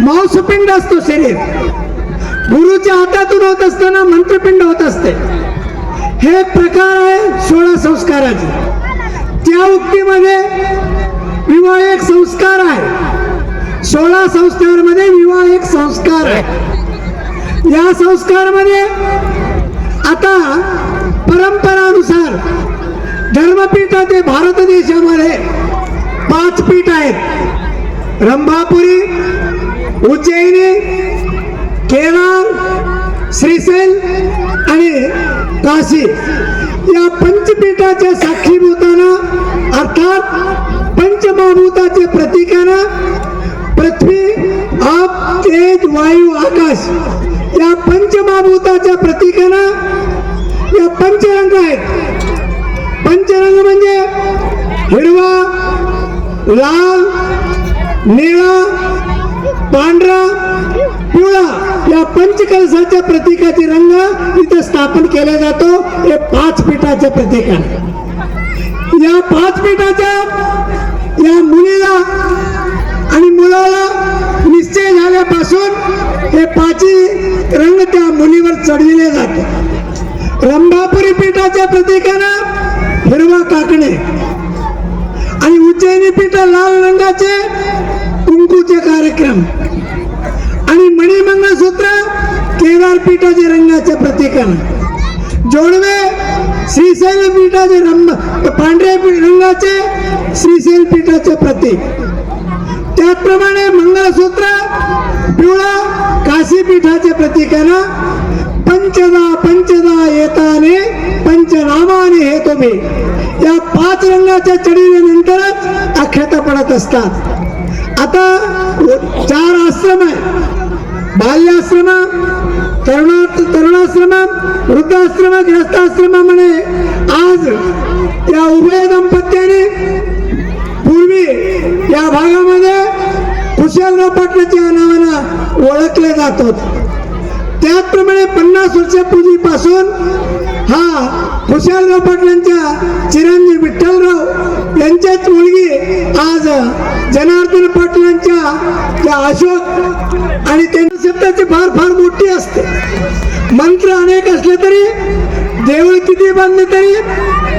मांसपिंड असतो शरीर. गुरुच्या हातातून होत असताना मंत्रपिंड होत असते. हे एक प्रकार आहे सोळा संस्काराचे. त्या उक्तीमध्ये विवाह एक संस्कार आहे. सोळा संस्कारामध्ये विवाह एक संस्कार आहे. या संस्कारामध्ये आता परंपरानुसार धर्मपीठाचे भारत देशामध्ये पाच पीठ आहेत. रंभापुरी उज्जैनी केरळ श्रीशैल आणि काशी. या पंचपीठाच्या साक्षीभूतानं अर्थात पंचमहाभूताचे प्रतीकानं पृथ्वी आप तेज वायू आकाश या पंचमहाभूताच्या प्रतीकानं या पंचरंग आहेत. पंचरंग म्हणजे हिरवा लाल निळा पांढरा पिवळा या पंचकलसाच्या प्रतीकाचे रंग इथे स्थापन केला जातो. हे पाच पीठाचे प्रतीक आहे. या पाच पिठाच्या या मुलीला आणि मुलाला निश्चय झाल्यापासून हे पाची रंग त्या मुलीवर चढविले जाते. रंभापुरी पीठाच्या प्रतीकानं हिरवा काकणे आणि उज्जैनी पीठ लाल रंगाचे कुंकूचे कार्यक्रम आणि मणिमंगळसूत्र केदार पीठाचे रंगाचे प्रतीकन जोडवे श्रीशैल पीठाचे रंग पांढऱ्या रंगाचे श्रीशैल पीठाचे प्रतीक. त्याचप्रमाणे मंगळसूत्र पिवळा काशी पीठाचे प्रतीकानं पंचदा पंचदा येताने पंचनामाने हे तुम्ही. या पाच रंगाच्या चढीनंतरच अख्याता पडत असतात. आता चार आश्रम आहे बाल्याश्रम तरुणा तरुणाश्रम वृद्धाश्रम ग्रस्ताश्रमामध्ये आज या उभय दंपत्याने पूर्वी या भागामध्ये कुशलराव पाटलाच्या नावानं ओळखले जात होते त्याचप्रमाणे पन्नास वर्षापूर्वीपासून हा खुशालराव पाटलांच्या चिरंजीव विठ्ठलराव यांच्याच मुलगी आज जना पाटलांच्या त्या अशोक आणि त्यांच्या शब्दाची फार फार मोठी असते. मंत्र अनेक असले तरी देऊळ किती बांधले तरी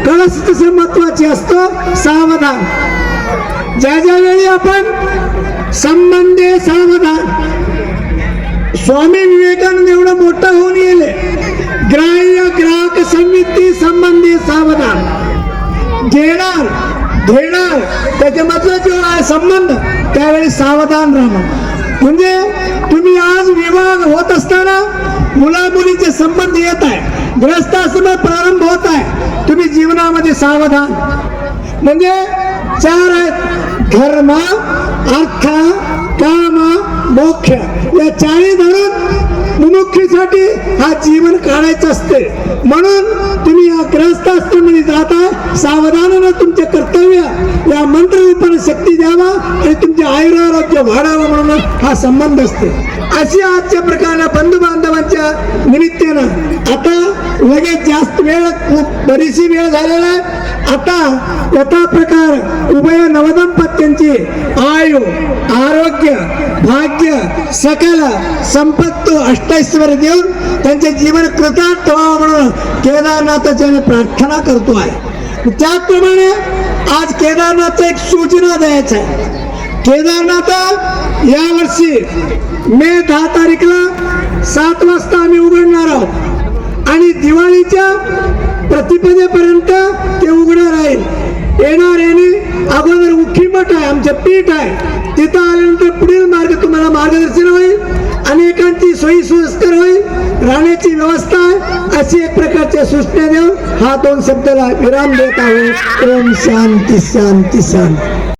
कळस तसं महत्त्वाचे असतं सावधान. ज्या ज्या वेळी आपण संबंधे सावधान स्वामी विवेकानंद एवढं मोठं होऊन गेले ग्राह्य ग्राहक समिती संबंधी सावधान. घेणार घेणार त्याच्यामधला जो आहे संबंध त्यावेळी सावधान राहणार म्हणजे तुम्ही आज विवाह होत असताना मुला मुलीचे संबंध येत आहे. ग्रस्ताश्रम प्रारंभ होत आहे. तुम्ही जीवनामध्ये सावधान. म्हणजे चार आहेत. धर्म अर्थ काम मोक्ष. या चारही धरून मुमुक्षीसाठी हा जीवन काढायचं असते. म्हणून तुम्ही या ग्रहस्थाश्रमाने जाता सावधानानं तुमचे कर्तव्य या मंत्ररूपाने शक्ती द्यावा आणि तुमचे आयुरारोग्य वाढावं म्हणून हा संबंध असते. अशी आजच्या प्रकारच्या बंधू बांधवांच्या निमित्तानं आता लगेच जास्त वेळ खूप बरीचशी वेळ झालेला आहे. आता यथा प्रकार उभय नवदंपत्यांची आयु आरोग्य भाग्य सकल संपत्त अष्टैश्वर देऊन त्यांचे जीवन कृतार्थ व्हावं म्हणून केदारनाथाच्या मी प्रार्थना करतो आहे. त्याचप्रमाणे आज केदारनाथचं एक सूचना द्यायचं आहे. केदारनाथ यावर्षी मे दहा तारीखला सात वाजता आम्ही उघडणार आहोत. आणि दिवाळीच्या प्रतिपदेपर्यंत ते उघडं राहील. येणार याने अगोदर मुख्य मठ आहे आमचं पीठ आहे. तिथं आल्यानंतर पुढील मार्ग तुम्हाला मार्गदर्शन होईल. अनेकांची सोयी सोयीस्कर होईल. राहण्याची व्यवस्था आहे. अशी एक प्रकारच्या सूचना देऊन हा दोन शब्दाला विराम देत आहे. ओम शांती शांती शांती.